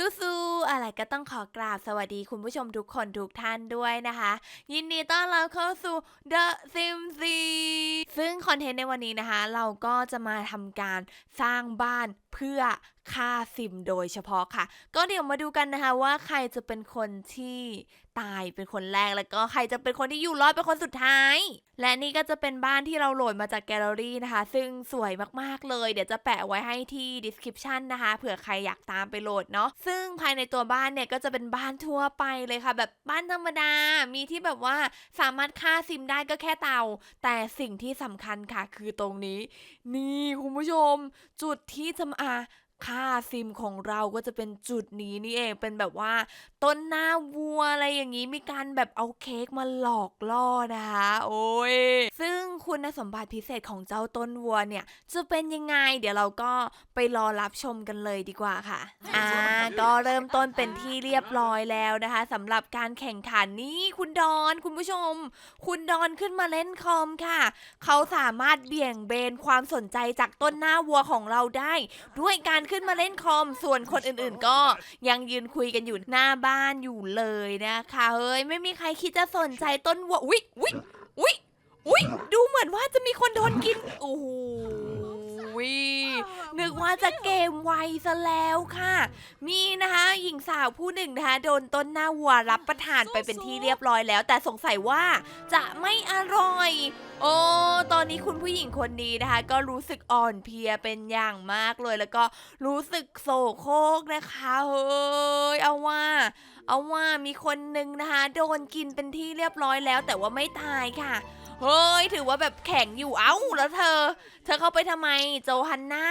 สู้ๆอะไรก็ต้องขอกราบสวัสดีคุณผู้ชมทุกคนทุกท่านด้วยนะคะ ยินดีต้อนรับเข้าสู่ The Sims ซึ่งคอนเทนต์ในวันนี้นะคะ เราก็จะมาทำการสร้างบ้านเพื่อฆ่าซิมโดยเฉพาะค่ะ ก็เดี๋ยวมาดูกันนะคะว่าใครจะเป็นคนที่ตายเป็นคนแรกแล้วก็ใครจะเป็นคนที่อยู่รอดเป็นคนสุดท้าย และนี่ก็จะเป็นบ้านที่เราโหลดมาจากแกลเลอรี่นะคะ ซึ่งสวยมากๆเลย เดี๋ยวจะแปะไว้ให้ที่ description นะคะเผื่อใครอยากตามไปโหลดเนาะซึ่งภายในตัวบ้านเนี่ยก็จะเป็นบ้านทั่วไปเลยค่ะ แบบบ้านธรรมดา มีที่แบบว่าสามารถฆ่าซิมได้ก็แค่เตา แต่สิ่งที่สำคัญค่ะคือตรงนี้ นี่คุณผู้ชม จุดที่จะมา ค่าซิมของเราก็จะเป็นจุดนี้นี่เองเป็นแบบว่า ต้นหน้าวัวอะไรอย่างนี้มีการแบบเอาเค้กมาหลอกล่อนะคะ โอ้ยซึ่งคุณสมบัติพิเศษของเจ้าต้นวัวเนี่ย จะเป็นยังไง เดี๋ยวเราก็ไปรอรับชมกันเลยดีกว่าค่ะอ่าก็เริ่มต้นเป็นที่เรียบร้อยแล้วนะคะสำหรับการแข่งขันนี่คุณดอนคุณผู้ชม คุณดอนขึ้นมาเล่นคอมค่ะ เขาสามารถเบี่ยงเบนความสนใจจากต้นหน้าวัวของเราได้ ด้วยการขึ้นมาเล่นคอม ส่วนคนอื่นๆ ก็ยังยืนคุยกันอยู่หน้าบ้านอยู่เลยนะคะเฮ้ยไม่มีใครคิดจะสนใจต้นวัวอุ๊ยอุ๊ยอุ๊ยอุ๊ยดูเหมือนว่าจะมีคนโดนกินโอ้โห นึกว่าจะเกมไวซะแล้วค่ะ มีนะคะหญิงสาวผู้หนึ่งนะคะโดนต้นหน้าวัวรับประทานไปเป็นที่เรียบร้อยแล้ว แต่สงสัยว่าจะไม่อร่อย โอ้ตอนนี้คุณผู้หญิงคนนี้นะคะ ก็รู้สึกอ่อนเพลียเป็นอย่างมากเลย แล้วก็รู้สึกโศกโครกนะคะเฮ้ยเอาว่าเอาว่ามีคนหนึ่งนะคะ โดนกินเป็นที่เรียบร้อยแล้ว แต่ว่าไม่ตายค่ะ เฮ้ยถือว่าแบบแข็งอยู่เอ้าแล้วเธอ เธอเข้าไปทำไมโจฮันนา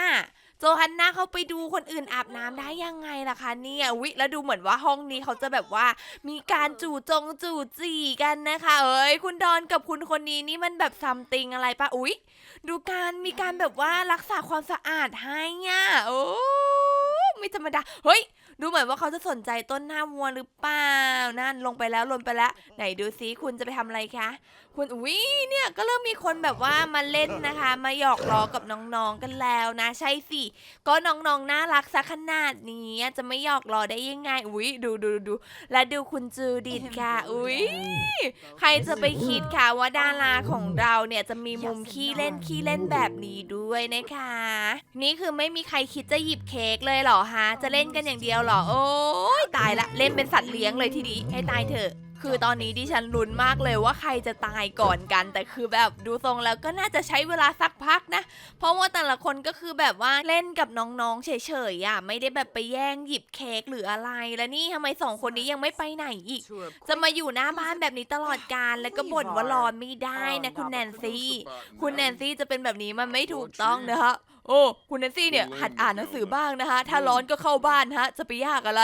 โจฮันนาเข้าไปดูคนอื่นอาบน้ำได้ยังไงล่ะคะเนี่ยวิแล้วดูเหมือนว่าห้องนี้เขาจะแบบว่า มีการจู่จงจู่จีกันนะคะ เอ้ยคุณดอนกับคุณคนนี้นี่มันแบบซัมติงอะไรปะอุ๊ย ดูการมีการแบบว่ารักษาความสะอาดให้อะโอ้ไม่ธรรมดาเฮ้ย ดูเหมือนว่าเขาจะสนใจต้นหน้าวัวหรือเปล่า นั่นลงไปแล้วลงไปแล้ว ไหนดูซิคุณจะไปทำอะไรคะ คุณอุ้ยเนี่ยก็เริ่มมีคนแบบว่ามาเล่นนะคะ มาหยอกล้อกับน้องๆกันแล้วนะ ใช่สิ ก็น้องๆน่ารักซะขนาดนี้จะไม่หยอกล้อได้ยังไง อุ้ยดูดูดูและดูคุณจูดิตค่ะ อุ้ยใครจะไปคิดค่ะว่าดาราของเราเนี่ยจะมีมุมขี้เล่นขี้เล่นแบบนี้ด้วยนะคะ นี่คือไม่มีใครคิดจะหยิบเค้กเลยเหรอฮะ จะเล่นกันอย่างเดียวเหรอ โอ้ยตายละ เล่นเป็นสัตว์เลี้ยงเลยทีนี้ให้ตายเถอะ คือตอนนี้ดิฉันลุ้นมากเลยว่าใครจะตายก่อนกัน แต่คือแบบดูทรงแล้วก็น่าจะใช้เวลาสักพักนะ เพราะว่าแต่ละคนก็คือแบบว่าเล่นกับน้องๆเฉยๆอะไม่ได้แบบไปแย่งหยิบเค้กหรืออะไร แล้วนี่ทำไมสองคนนี้ยังไม่ไปไหนอีก จะมาอยู่หน้าบ้านแบบนี้ตลอดกาลแล้วก็บ่นว่าร้อนไม่ได้นะคุณแนนซี่คุณแนนซี่จะเป็นแบบนี้มันไม่ถูกต้องนะคะโอ้คุณแนนซี่เนี่ยหัดอ่านหนังสือบ้างนะคะถ้าร้อนก็เข้าบ้านฮะจะไปยากอะไร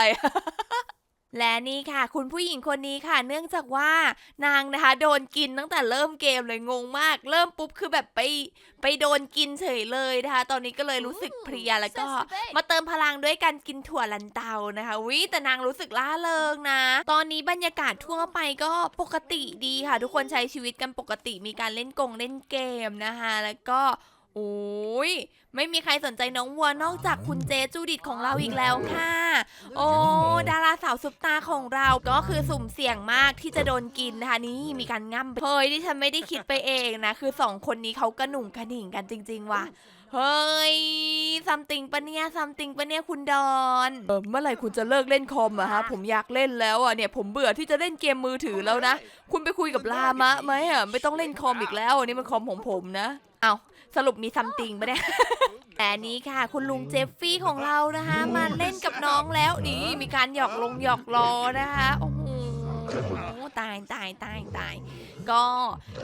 และนี่ค่ะ คุณผู้หญิงคนนี้ค่ะ เนื่องจากว่านางนะคะ โดนกินตั้งแต่เริ่มเกมเลยงงมาก เริ่มปุ๊บคือแบบไปไปโดนกินเฉยเลยนะคะ ตอนนี้ก็เลยรู้สึกเพลียแล้วก็ มาเติมพลังด้วยการกินถั่วลันเตานะคะวิแต่นางรู้สึกล่าเริงนะ ตอนนี้บรรยากาศทั่วไปก็ปกติดีค่ะ ทุกคนใช้ชีวิตกันปกติมีการเล่นกงเล่นเกมนะคะ แล้วก็ โอ้ยไม่มีใครสนใจน้องวัวนอกจากคุณเจจูดิตของเราอีกแล้วค่ะ โอ้ดาราสาวซุปตาของเราก็คือสุ่มเสี่ยงมากที่จะโดนกินนะคะนี่มีการง่ำเฮ้ยที่ฉันไม่ได้คิดไปเองนะ คือสองคนนี้เขากระหนุ่งกระหนิ่งกันจริง ๆ ว่ะเฮ้ยซัมติงปะเนี่ยซัมติงปะเนี่ยคุณดอนเออเมื่อไหร่คุณจะเลิกเล่นคอมอะฮะ ผมอยากเล่นแล้วอะเนี่ยผมเบื่อที่จะเล่นเกมมือถือแล้วนะ คุณไปคุยกับลามะไหมอะไม่ต้องเล่นคอมอีกแล้วอันนี้มันคอมของผมนะ เอา สรุปมีซัมติงปะเนี่ย แต่นี้ค่ะ คุณลุงเจฟฟี่ของเรานะคะ มาเล่นกับน้องแล้วนี่มีการหยอกลงหยอกล้อนะคะ โอ้โห ตายตายตายตาย ก็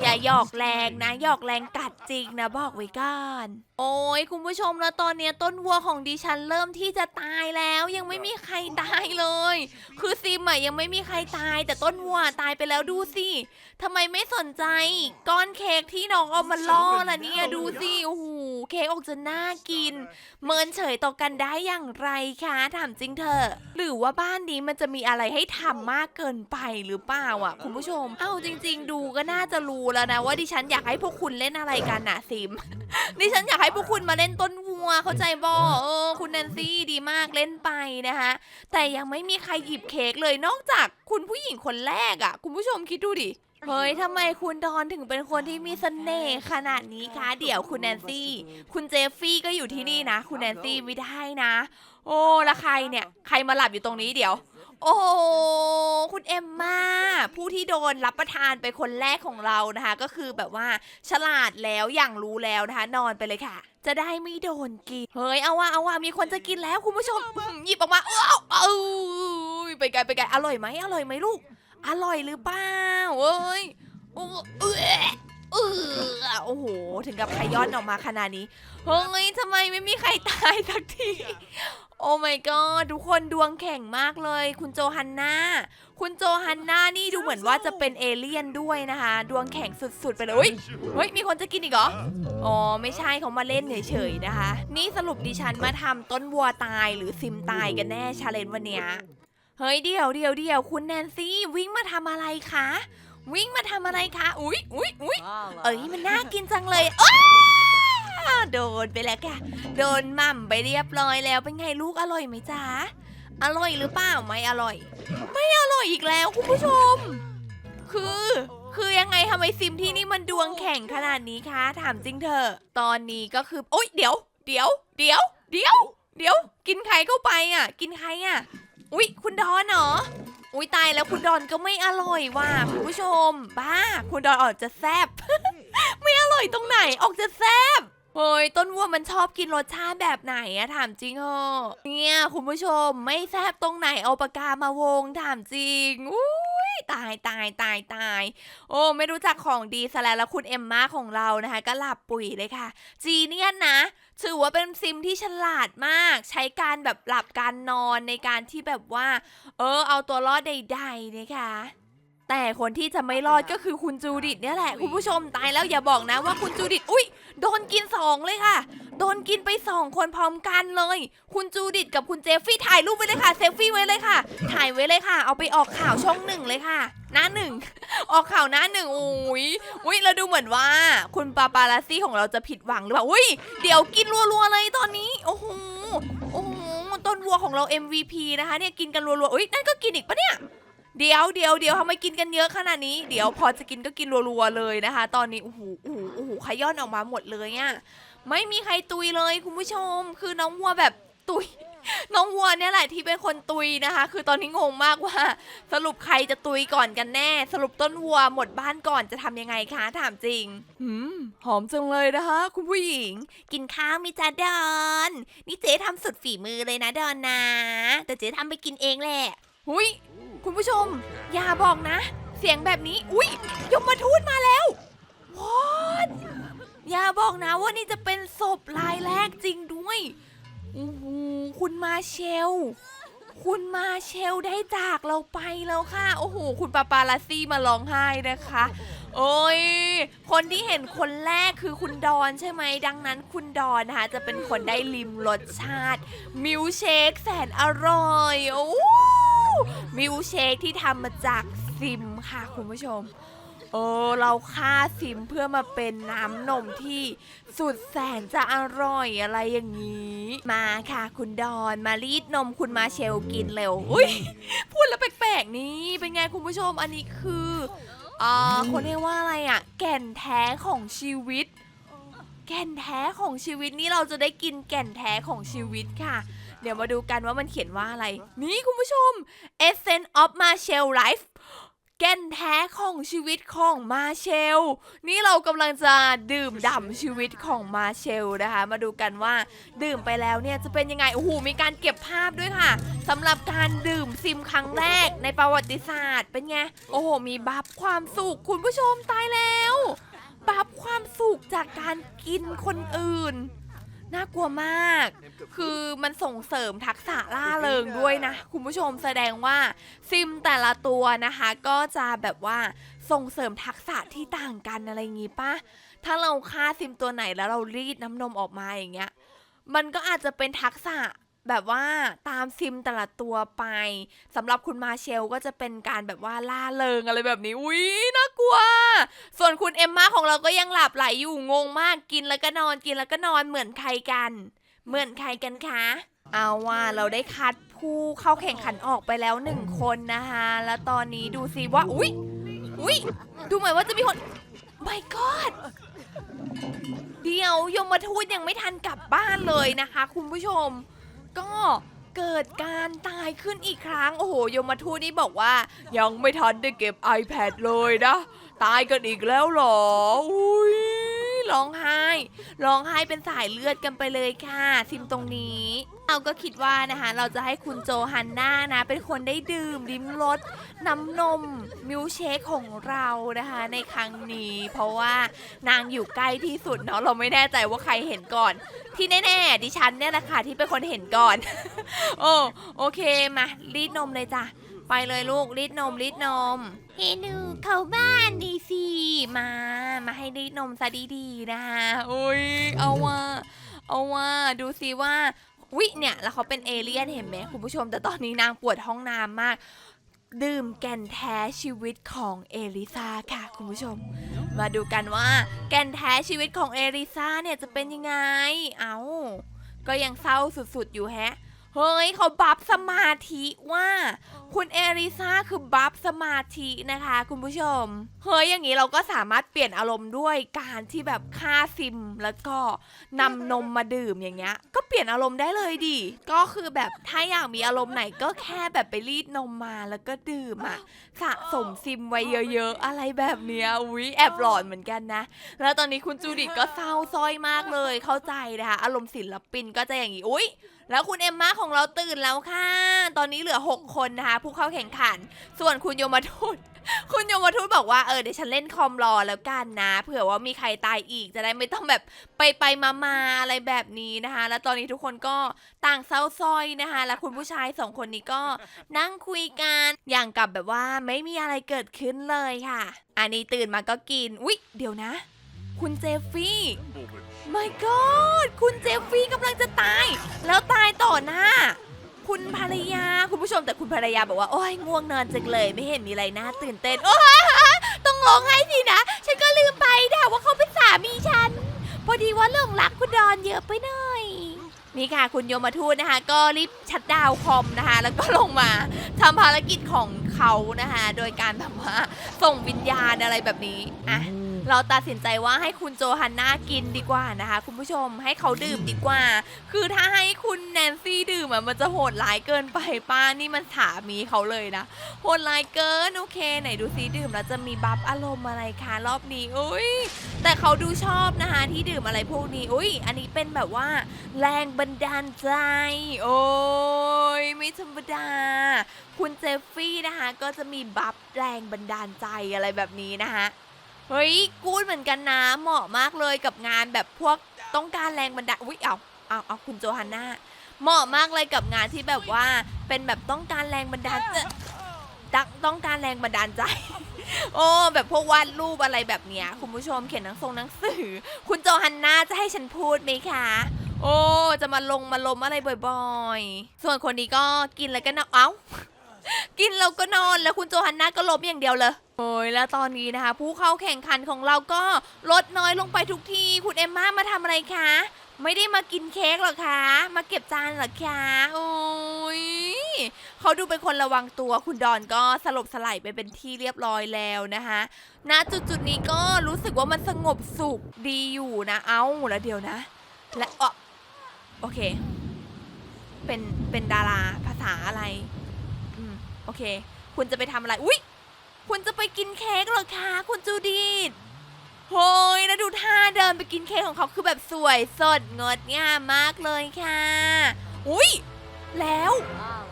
อย่าหยอกแรงนะหยอกแรงกัดจริงนะบอกไว้ก่อนโอ้ยคุณผู้ชมแล้วตอนเนี้ยต้นวัวของดิฉันเริ่มที่จะตายแล้วยังไม่มีใครตายเลย คือซิมอะยังไม่มีใครตาย แต่ต้นวัวตายไปแล้วดูสิทำไมไม่สนใจ ก้อนเค้กที่น้องเอามาล่อล่ะเนี่ยดูสิโอ้โห เค้กออกจะน่ากิน เมินเฉยต่อกันได้อย่างไรคะถามจริงเถอะหรือว่าบ้านนี้มันจะมีอะไรให้ทำมากเกินไปหรือเปล่าอะ คุณผู้ชม เอ้าจริง ๆ ดูก็น่าจะรู้แล้วนะ ว่าดิฉันอยากให้พวกคุณเล่นอะไรกันน่ะซิม ดิฉันอยากให้พวกคุณมาเล่นต้นวัววัวเข้าใจบอเออคุณแนนซี่ดีมากเล่นไปนะคะแต่ยังไม่มีใครหยิบเค้กเลยนอกจากคุณผู้หญิงคนแรกอะ่ะ คุณผู้ชมคิดดูดิ เฮ้ยทำไมคุณดอนถึงเป็นคนที่มีเสน่ห์ขนาดนี้คะ เดี๋ยวคุณแนนซี่ คุณเจฟฟี่ก็อยู่ที่นี่นะ คุณแนนซี่ไม่ได้นะ โอ้แล้วใครเนี่ย ใครมาหลับอยู่ตรงนี้เดี๋ยว โอ้คุณเอมมาผู้ที่โดนรับประทานไปคนแรกของเรานะคะ ก็คือแบบว่าฉลาดแล้วอย่างรู้แล้วนะคะ นอนไปเลยค่ะ จะได้ไม่โดนกิน เฮ้ยเอาว่าเอาว่ามีคนจะกินแล้วคุณผู้ชมหยิบออกมาเอ้าเอ้ยไปไกลไปไกลอร่อยไหมอร่อยไหมลูก อร่อยหรือเปล่าเอ้ยโอ้เออเออโอ้โห ถึงกับขย้อนออกมาขนาดนี้ เฮ้ยทำไมไม่มีใครตายสักที โอ้ my god ทุกคนดวงแข่งมากเลย คุณโจฮันนาคุณโจฮันนานี่ดูเหมือนว่าจะเป็นเอเลี่ยนด้วยนะคะ ดวงแข่งสุดๆ ไปเลยเฮ้ยเฮ้ย มีคนจะกินอีกเหรอ อ๋อ ไม่ใช่เขามาเล่นเฉยๆนะคะ นี่สรุปดิฉันมาทำต้นวัวตายหรือซิมตายกันแน่ชาเลนจ์วันเนี้ย เฮ้ยเดี๋ยวเดี๋ยวเดี๋ยวคุณแนนซี่วิ่งมาทำอะไรคะ วิ่งมาทำอะไรคะ อุ๊ยอุ๊ยอุ๊ยเอ้ยมันน่ากินจังเลยอ้าโดนไปแล้วค่ะ โดนหม่ำไปเรียบร้อยแล้วเป็นไงลูกอร่อยไหมจ๊ะ อร่อยหรือเปล่าไม่อร่อย ไม่อร่อยอีกแล้วคุณผู้ชม คือ คือยังไงทำไมซิมที่นี่มันดวงแข่งขนาดนี้คะ ถามจริงเถอะ ตอนนี้ก็คือโอ๊ยเดี๋ยว เดี๋ยว เดี๋ยว เดี๋ยว เดี๋ยว กินใครเข้าไปอะ กินใครอะ อุ๊ย คุณดอนเหรอ อุ๊ย ตายแล้วคุณดอนก็ไม่อร่อยว่ะคุณผู้ชม บ้า คุณดอนออกจะแซบ ไม่อร่อยตรงไหนออกจะแซบ เฮ้ยต้นวัวมันชอบกินรสชาติแบบไหนอะถามจริงเหรอเนี่ยคุณผู้ชมไม่แซบตรงไหนเอาปากกามาวงถามจริงอุ้ยตายตายตายตาย โอ้ ไม่รู้จักของดีซะแล้วแล้วคุณเอมมาของเรานะคะ ก็หลับปุ๋ยเลยค่ะ จีเนียนนะ ถือว่าเป็นซิมที่ฉลาดมาก ใช้การแบบหลับการนอนในการที่แบบว่า เออ เอาตัวรอดใดๆนะคะ แต่คนที่จะไม่รอดก็คือคุณจูดิตเนี่ยแหละ คุณผู้ชมตายแล้วอย่าบอกนะว่าคุณจูดิตอุ้ยโดนกินสองเลยค่ะ โดนกินไปสองคนพร้อมกันเลย คุณจูดิตกับคุณเจฟฟี่ถ่ายรูปไว้เลยค่ะเซลฟี่ไว้เลยค่ะ ถ่ายไว้เลยค่ะ เอาไปออกข่าวช่องหนึ่งเลยค่ะ หน้าหนึ่งออกข่าวหน้าหนึ่งอุ้ยอุ้ยเราดูเหมือนว่า คุณปาปาลาซี่ของเราจะผิดหวังหรือเปล่าอุ้ยเดี๋ยวกินรัวๆเลยตอนนี้โอ้โหโอ้โหต้นวัวของเรา MVP นะคะเนี่ยกินกันรัวๆอุ้ยนั่นก็กินอีกปะเนี่ย เดี๋ยวเดี๋ยวเดี๋ยวทำไมกินกันเยอะขนาดนี้ เดี๋ยวพอจะกินก็กินรัวๆเลยนะคะ ตอนนี้โอ้โหโอ้โหโอ้โหขย้อนออกมาหมดเลยอะ่ะไม่มีใครตุยเลยคุณผู้ชม คือน้องวัวแบบตุย น้องวัวเนี่ยแหละที่เป็นคนตุยนะคะ คือตอนนี้งงมากว่า สรุปใครจะตุยก่อนกันแน่ สรุปต้นวัวหมดบ้านก่อนจะทำยังไงคะถามจริงหืมหอมจังเลยนะคะ คุณผู้หญิง กินข้าวมิจ้าดอน นี่เจ๊ทำสุดฝีมือเลยนะดอนนะ แต่เจ๊ทำไปกินเองแหละ หุยคุณผู้ชม อย่าบอกนะ เสียงแบบนี้ อุ้ยยมมาทูตมาแล้ววอนอย่าบอกนะว่านี่จะเป็นศพรายแรกจริงด้วยโอ้โหคุณมาเชล คุณมาเชลได้จากเราไปแล้วค่ะ โอ้โห คุณปาปาลาซี่มาร้องไห้นะคะ โอ้ย คนที่เห็นคนแรกคือคุณดอนใช่ไหม ดังนั้นคุณดอนนะคะจะเป็นคนได้ลิมรสชาติ มิลค์เชคแสนอร่อย โอ้ มิลเชคที่ทำมาจากซิมค่ะคุณผู้ชมเออเราฆ่าซิมเพื่อมาเป็นน้ำนมที่สุดแสนจะอร่อยอะไรอย่างนี้ มาค่ะคุณดอนมารีดนมคุณมาเชลกินเร็วอุ้ยพูดแล้วแปลกๆนี่เป็นไงคุณผู้ชมอันนี้คืออ่าคนเรียกว่าอะไรอะ แก่นแท้ของชีวิต แก่นแท้ของชีวิตนี่เราจะได้กินแก่นแท้ของชีวิตค่ะ เดี๋ยวมาดูกันว่ามันเขียนว่าอะไร นี่คุณผู้ชม Essence of Marshall Life แก่นแท้ของชีวิตของมาเชล นี่เรากำลังจะดื่มด่ำชีวิตของมาเชลนะคะ มาดูกันว่าดื่มไปแล้วเนี่ยจะเป็นยังไง โอ้โห มีการเก็บภาพด้วยค่ะสำหรับการดื่มซิมครั้งแรกในประวัติศาสตร์เป็นไง โอ้โห มีบัฟความสุขคุณผู้ชมตายแล้ว บัฟความสุขจากการกินคนอื่น น่ากลัวมาก คือมันส่งเสริมทักษะล่าเริงด้วยนะ คุณผู้ชมแสดงว่าซิมแต่ละตัวนะคะ ก็จะแบบว่าส่งเสริมทักษะที่ต่างกันอะไรอย่างงี้ปะถ้าเราฆ่าซิมตัวไหนแล้วเรารีดน้ำนมออกมาอย่างเงี้ย มันก็อาจจะเป็นทักษะ แบบว่าตามซิมแต่ละตัวไปสำหรับคุณมาเชลก็จะเป็นการแบบว่าล่าเริงอะไรแบบนี้อุ้ยน่ากลัว ส่วนคุณเอมมาของเราก็ยังหลับไหลอยู่งงมากกินแล้วก็นอนกินแล้วก็นอนเหมือนใครกัน เหมือนใครกันคะเอาว่าเราได้คัดผู้เข้าแข่งขันออกไปแล้วหนึ่งคนนะคะ แล้วตอนนี้ดูสิว่าอุ๊ยอุ๊ยดูเหมือนว่าจะมีคน my god เดี๋ยวยมทูตยังไม่ทันกลับบ้านเลยนะคะ คุณผู้ชม ก็เกิดการตายขึ้นอีกครั้ง โอ้โหยมทูตนี่บอกว่า ยังไม่ทันได้เก็บ iPad เลยนะ ตายกันอีกแล้วเหรอ อุ้ย ร้องไห้ร้องไห้เป็นสายเลือดกันไปเลยค่ะซิมตรงนี้เราก็คิดว่านะคะ เราจะให้คุณโจฮันน่านะ เป็นคนได้ดื่มริมรสน้ำนมมิลค์เชคของเรานะคะ ในครั้งนี้ เพราะว่านางอยู่ใกล้ที่สุดเนาะเราไม่แน่ใจว่าใครเห็นก่อน ที่แน่ๆดิฉันเนี่ยแหละค่ะที่เป็นคนเห็นก่อน โอ้โอเคมารีดนมเลยจ้ะ ไปเลยลูกรีดนมรีดนมเฮนูเข้าบ้านดีสิมา มาให้รีดนมซะดีๆนะคะอุ้ยเอาว่าเอาว่าดูสิว่าวิเนี่ยแล้วเขาเป็นเอเลี่ยนเห็นไหมคุณผู้ชมแต่ตอนนี้นางปวดห้องน้ำมาก ดื่มแก่นแท้ชีวิตของเอลิซาค่ะคุณผู้ชม มาดูกันว่า แก่นแท้ชีวิตของเอลิซาเนี่ยจะเป็นยังไง เอาก็ยังเศร้าสุดๆอยู่แฮะเฮ้ยเขาบัฟสมาธิว่า คุณเอริซาคือบัฟสมาธินะคะ คุณผู้ชม เฮ้ยอย่างนี้เราก็สามารถเปลี่ยนอารมณ์ด้วยการที่แบบฆ่าซิมแล้วก็นำนมมาดื่มอย่างเงี้ย ก็เปลี่ยนอารมณ์ได้เลยดิ ก็คือแบบถ้าอยากมีอารมณ์ไหนก็แค่แบบไปรีดนมมาแล้วก็ดื่มอะสะสมซิมไว้เยอะๆ อะไรแบบเนี้ยอุ๊ยแอบหลอนเหมือนกันนะ แล้วตอนนี้คุณจูดิตก็เศร้าสร้อยมากเลย เข้าใจนะคะอารมณ์ศิลปินก็จะอย่างนี้อุ๊ยแล้วคุณเอมมาของเราตื่นแล้วค่ะ ตอนนี้เหลือ 6 คนนะคะผู้เข้าแข่งขัน ส่วนคุณโยมทูตคุณโยมทูตบอกว่าเออเดี๋ยวฉันเล่นคอมรอแล้วกันนะ เผื่อว่ามีใครตายอีกจะได้ไม่ต้องแบบไปไปมามาอะไรแบบนี้นะคะ แล้วตอนนี้ทุกคนก็ต่างเศร้าส้อยนะคะ แล้วคุณผู้ชายสองคนนี้ก็นั่งคุยกันอย่างกับแบบว่าไม่มีอะไรเกิดขึ้นเลยค่ะ อันนี้ตื่นมาก็กินอุ๊ยเดี๋ยวนะ คุณเจฟฟี่ my god คุณเจฟฟี่กำลังจะตาย แล้วตายต่อหน้า คุณภรรยาคุณผู้ชมแต่คุณภรรยาบอกว่า โอ้ยง่วงนอนจังเลย ไม่เห็นมีอะไรน่าตื่นเต้น โอ้ยต้องร้องไห้สินะ ฉันก็ลืมไปนะว่าเขาเป็นสามีฉัน พอดีว่าหลงรักคุณดอนเยอะไปหน่อย นี่ค่ะคุณโยมทูตนะคะ ก็รีบชัดดาวคอมนะคะ แล้วก็ลงมาทำภารกิจของเขานะคะ โดยการแบบว่าส่งวิญญาณอะไรแบบนี้อะ เราตัดสินใจว่าให้คุณโจฮันน่ากินดีกว่านะคะ คุณผู้ชมให้เขาดื่มดีกว่า คือถ้าให้คุณแนนซี่ดื่มอะมันจะโหดร้ายเกินไปป้านี่มันสามีเขาเลยนะโหดร้ายเกินโอเค ไหนดูซิดื่มแล้วจะมีบัฟอารมณ์อะไรคะรอบนี้อุ้ยแต่เขาดูชอบนะคะที่ดื่มอะไรพวกนี้อุ้ยอันนี้เป็นแบบว่า แรงบันดาลใจ โอ้ยไม่ธรรมดา คุณเจฟฟี่นะคะก็จะมีบัฟแรงบันดาลใจอะไรแบบนี้นะคะ เฮ้ยกูดเหมือนกันนะเหมาะมากเลยกับงานแบบพวกต้องการแรงบันดาลอุ้ยเอาเอาเอาคุณโจฮันนาเหมาะมากเลยกับงานที่แบบว่าเป็นแบบต้องการแรงบันดาลเอ่อตักต้องการแรงบันดาลใจ โอ้แบบพวกวาดรูปอะไรแบบเนี้ยคุณผู้ชมเขียนหนังทรงหนังสือ คุณโจฮันนาจะให้ฉันพูดไหมคะ โอ้จะมาลงมาลมอะไรบ่อย ๆ ส่วนคนนี้ก็กินแล้วก็นอนเอ้า กินแล้วก็นอนแล้วคุณโจฮันนาก็ล้มอย่างเดียวเลย โอ้ยแล้วตอนนี้นะคะ ผู้เข้าแข่งขันของเราก็ลดน้อยลงไปทุกทีคุณเอมม่ามาทำอะไรคะ ไม่ได้มากินเค้กหรอคะ มาเก็บจานหรอคะโอ้ยเขาดูเป็นคนระวังตัวคุณดอนก็สลบสลายไปเป็นที่เรียบร้อยแล้วนะคะณจุดจุดนี้ก็รู้สึกว่ามันสงบสุขดีอยู่นะเอ้าแล้วเดี๋ยวนะ และอ๋อโอเค เป็นเป็นดาราภาษาอะไร โอเค คุณจะไปทำอะไร อุ๊ย คุณจะไปกินเค้กเหรอคะคุณจูดีดโฮ้ยแล้วดูท่าเดินไปกินเค้กของเขาคือแบบสวยสดงดงามมากเลยค่ะ อุ๊ย แล้ว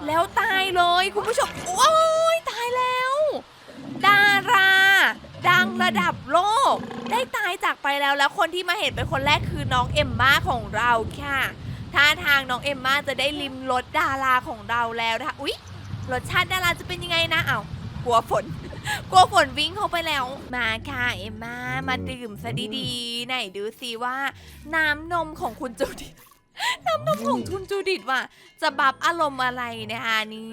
แล้วตายเลยคุณผู้ชม โอ้ยตายแล้ว ดารา ดังระดับโลก ได้ตายจากไปแล้วแล้วคนที่มาเห็นเป็นคนแรกคือน้องเอมม่าของเราค่ะท่าทางน้องเอมม่าจะได้ลิมรสดาราของเราแล้วนะคะอุ๊ย รสชาติดาราจะเป็นยังไงนะเอา้ากลัวฝน กลัวฝนวิ่งเข้าไปแล้ว มาค่ะเอมมามาดื่มซะดีๆไหนดูสิว่า น้ำนมของคุณจูดิตน้ำนมของคุณจูดิตว่าจะบับอารมณ์อะไรนะคะนี่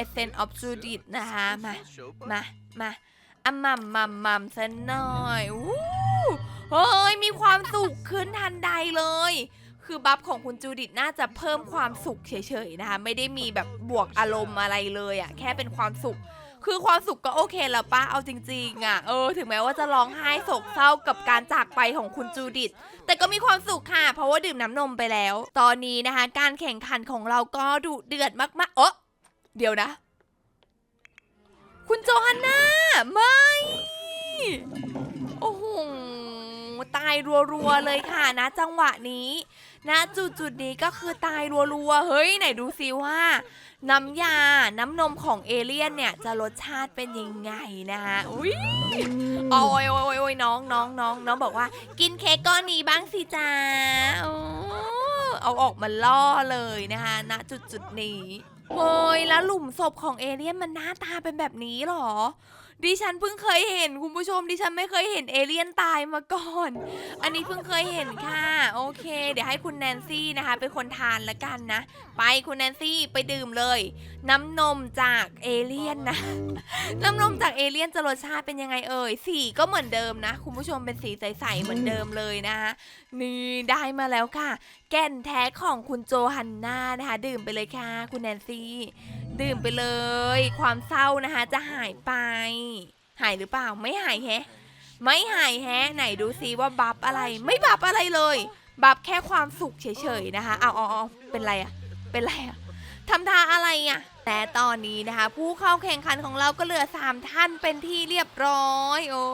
Essence of Judith นะคะมามามาอะมัมมัมมัมซะหน่อยอู้เฮ้ยมีความสุขขึ้นทันใดเลย คือบัฟของคุณจูดิตน่าจะเพิ่มความสุขเฉยๆนะคะ ไม่ได้มีแบบบวกอารมณ์อะไรเลยอะแค่เป็นความสุข คือความสุขก็โอเคแล้วป้าเอาจริงๆอะเออ ถึงแม้ว่าจะร้องไห้โศกเศร้ากับการจากไปของคุณจูดิต แต่ก็มีความสุขค่ะ เพราะว่าดื่มน้ำนมไปแล้ว ตอนนี้นะคะ การแข่งขันของเราก็ดุเดือดมากๆเออเดี๋ยวนะ คุณโจฮันน่าไม่ โอ้ายรัวๆเลยค่ะนะจังหวะนี้นะจุดจุดๆนี้ก็คือตายรัวๆเฮ้ยไหนดูซิว่า น้ำยาน้ำนมของเอเลี่ยนเนี่ยจะรสชาติเป็นยังไงนะคะอุ้ยโอ้ยโอ้ยโอ้ยน้องน้องน้องน้องบอกว่า กินเค้กก้อนนี้บ้างสิจ้าเอาออกมาล่อเลยนะคะณจุดจุดๆนี้เฮ้ยแล้วหลุมศพของเอเลี่ยนมันหน้าตาเป็นแบบนี้หรอ ดิฉันเพิ่งเคยเห็นคุณผู้ชมดิฉันไม่เคยเห็นเอเลี่ยนตายมาก่อน อันนี้เพิ่งเคยเห็นค่ะ โอเค เดี๋ยวให้คุณแนนซี่นะคะ เป็นคนทานละกันนะ ไปคุณแนนซี่ไปดื่มเลย น้ำนมจากเอเลี่ยนนะ น้ำนมจากเอเลี่ยนจะรสชาติเป็นยังไงเอ่ยสีก็เหมือนเดิมนะ คุณผู้ชมเป็นสีใสๆเหมือนเดิมเลยนะคะนี่ได้มาแล้วค่ะ แก่นแท้ของคุณโจฮันน่านะคะ ดื่มไปเลยค่ะ คุณแนนซี่ ดื่มไปเลย ความเศร้านะคะจะหายไป หายหรือเปล่าไม่หายแฮะ ไม่หายแฮะ ไหนดูซิว่าบัฟอะไรไม่บัฟอะไรเลย บัฟแค่ความสุขเฉยๆนะคะเอาเอาเอาเป็นไรอะเป็นไรอะทำท่าอะไรอะแต่ตอนนี้นะคะ ผู้เข้าแข่งขันของเราก็เหลือสามท่านเป็นที่เรียบร้อย โอ้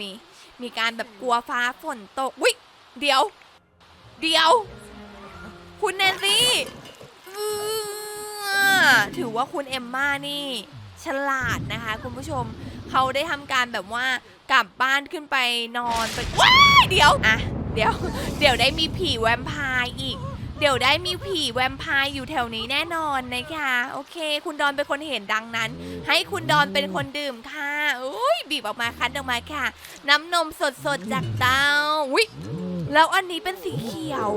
มีมีการแบบกลัวฟ้าฝนตกวิเดี๋ยว เดี๋ยว คุณแนนซี่ ถือว่าคุณเอมม่านี่ฉลาดนะคะ คุณผู้ชมเขาได้ทำการแบบว่ากลับบ้านขึ้นไปนอนไปว้ายเดี๋ยวอะเดี๋ยว เดี๋ยวได้มีผีแวมไพร์อีก เดี๋ยวได้มีผีแวมไพร์อยู่แถวนี้แน่นอนนะคะโอเค คุณดอนเป็นคนเห็นดังนั้น ให้คุณดอนเป็นคนดื่มค่ะอุ้ยบีบออกมาคั้นออกมาค่ะ น้ำนมสดๆจากเตาอุ้ยแล้วอันนี้เป็นสีเขียว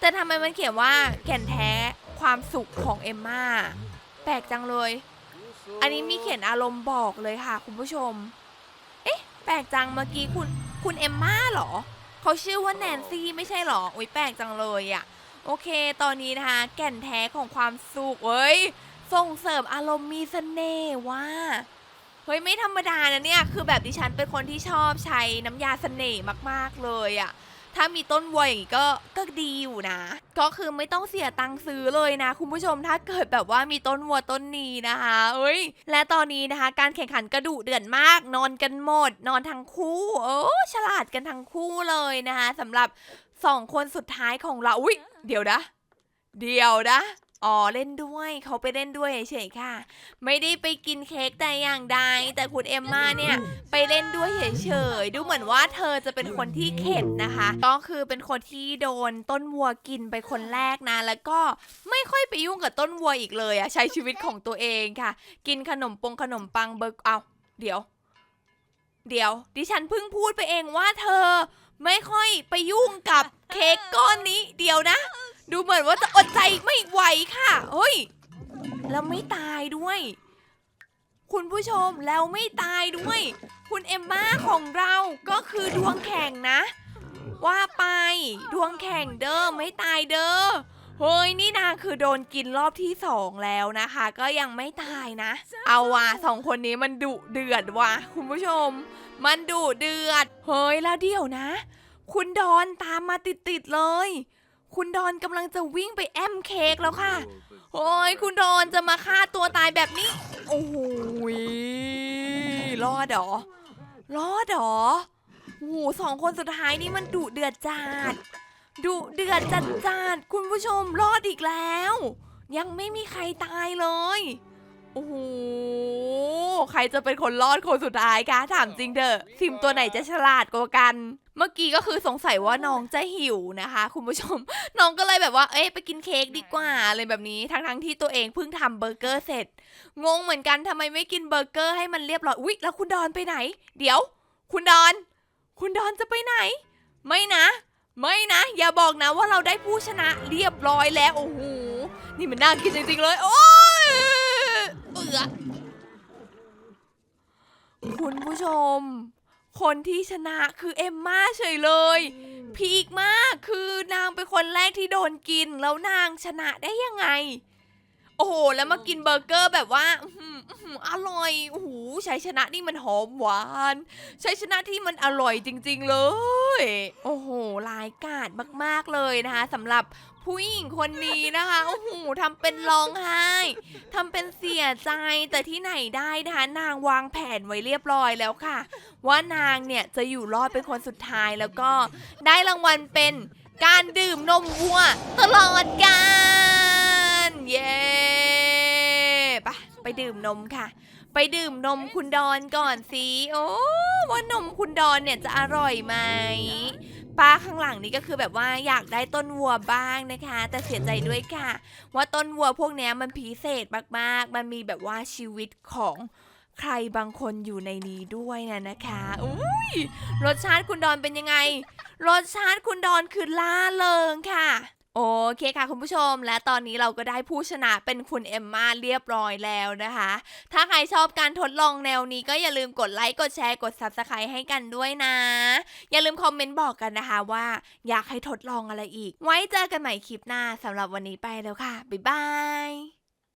แต่ทำไมมันเขียนว่าแก่นแท้ ความสุขของเอมม่าแปลกจังเลย อันนี้มีเขียนอารมณ์บอกเลยค่ะ คุณผู้ชม เอ๊ะ แปลกจังเมื่อกี้คุณคุณเอมม่าเหรอเขาชื่อว่าแนนซี่ไม่ใช่เหรออุ้ยแปลกจังเลยอะ่ะ โอเค ตอนนี้นะคะ แก่นแท้ของความสุขเว้ยส่งเสริมอารมณ์มีเสน่ห์ว่าเฮ้ยไม่ธรรมดานะเนี่ย คือแบบดิฉันเป็นคนที่ชอบใช้น้ำยาเสน่ห์มากๆเลยอะ่ะ ถ้ามีต้นวัวอย่างงี้ก็ก็ดีอยู่นะ ก็คือไม่ต้องเสียตังค์ซื้อเลยนะ คุณผู้ชมถ้าเกิดแบบว่ามีต้นวัวต้นนี้นะคะเอ้ย และตอนนี้นะคะ การแข่งขันกระดุเดือดมาก นอนกันหมด นอนทั้งคู่โอ้ฉลาดกันทั้งคู่เลยนะคะสำหรับสองคนสุดท้ายของเราอุ้ยเดี๋ยวนะ เดี๋ยวนะ อ๋อเล่นด้วยเขาไปเล่นด้วยเฉยๆค่ะ ไม่ได้ไปกินเค้กแต่อย่างใดแต่คุณเอมมาเนี่ย ไปเล่นด้วยเฉยๆดูเหมือนว่าเธอจะเป็นคนที่เข็ดนะคะ ก็คือเป็นคนที่โดนต้นวัวกินไปคนแรกนะ แล้วก็ไม่ค่อยไปยุ่งกับต้นวัวอีกเลยอะใช้ชีวิตของตัวเองค่ะ กินขนมปงขนมปังเบอร์เอาเดี๋ยว เดี๋ยว ดิฉันเพิ่งพูดไปเองว่าเธอไม่ค่อยไปยุ่งกับเค้กก้อนนี้เดี๋ยวนะ ดูเหมือนว่าจะอดใจไม่ไหวค่ะเฮ้ยแล้วไม่ตายด้วย คุณผู้ชมแล้วไม่ตายด้วย คุณเอมมาของเราก็คือดวงแข่งนะ ว่าไปดวงแข่งเด้อไม่ตายเด้อเฮ้ยนี่นางคือโดนกินรอบที่สองแล้วนะคะ ก็ยังไม่ตายนะ เอาว่ะสองคนนี้มันดุเดือดว่ะคุณผู้ชม มันดุเดือด เฮ้ยแล้วเดี๋ยวนะ คุณดอนตามมาติดๆเลย คุณดอนกำลังจะวิ่งไปแอมเค้กแล้วค่ะ โอ้ยคุณดอนจะมาฆ่าตัวตายแบบนี้ โอ้โหยรอดเหรอ รอดเหรอโอ้โหสองคนสุดท้ายนี่มันดุเดือดจัดดุเดือดจัดจัดคุณผู้ชมรอดอีกแล้ว ยังไม่มีใครตายเลย โอ้โห ใครจะเป็นคนรอดคนสุดท้ายคะถามจริงเถอะซิมตัวไหนจะฉลาดกว่ากัน เมื่อกี้ก็คือสงสัยว่าน้องจะหิวนะคะ คุณผู้ชม น้องก็เลยแบบว่า เอ๊ะไปกินเค้กดีกว่าอะไรแบบนี้ ทั้งๆที่ตัวเองเพิ่งทำเบอร์เกอร์เสร็จ งงเหมือนกันทำไมไม่กินเบอร์เกอร์ให้มันเรียบร้อย อุ๊ย แล้วคุณดอนไปไหน เดี๋ยว คุณดอน คุณดอนจะไปไหน ไม่นะ ไม่นะ อย่าบอกนะว่าเราได้ผู้ชนะเรียบร้อยแล้ว โอ้โห นี่มันน่ากินจริงๆเลย โอ้ยเอือคุณผู้ชม คนที่ชนะคือเอมมาเฉยเลย พีคมากคือนางเป็นคนแรกที่โดนกิน แล้วนางชนะได้ยังไง โอ้โห แล้วมากินเบอร์เกอร์แบบว่าอื้อหืออื้อหืออร่อยโอ้โหชัยชนะนี่มันหอมหวานชัยชนะที่มันอร่อยจริง ๆ เลย โอ้โหรายกาดมากๆเลยนะคะสำหรับ ผู้หญิงคนนี้นะคะโอ้โหทำเป็นร้องไห้ทำเป็นเสียใจแต่ที่ไหนได้นะคะนางวางแผนไว้เรียบร้อยแล้วค่ะ ว่านางเนี่ยจะอยู่รอดเป็นคนสุดท้ายแล้วก็ได้รางวัลเป็นการดื่มนมวัวตลอดกาลเย้ไปไปดื่มนมค่ะ ไปดื่มนมคุณดอนก่อนสิโอ้ว่านมคุณดอนเนี่ยจะอร่อยไหม ป้าข้างหลังนี้ก็คือแบบว่าอยากได้ต้นวัวบ้างนะคะ แต่เสียใจด้วยค่ะ ว่าต้นวัวพวกนี้มันพิเศษมากๆ มันมีแบบว่าชีวิตของใครบางคนอยู่ในนี้ด้วยนะนะคะอุ้ยรสชาติคุณดอนเป็นยังไง รสชาติคุณดอนคือล่าเริงค่ะ โอเคค่ะคุณผู้ชม และตอนนี้เราก็ได้ผู้ชนะเป็นคุณเอมมาเรียบร้อยแล้วนะคะ ถ้าใครชอบการทดลองแนวนี้ก็อย่าลืมกดไลค์กดแชร์กด Subscribe ให้กันด้วยนะ อย่าลืมคอมเมนต์บอกกันนะคะว่าอยากให้ทดลองอะไรอีก ไว้เจอกันใหม่คลิปหน้าสำหรับวันนี้ไปแล้วค่ะ บ๊ายบาย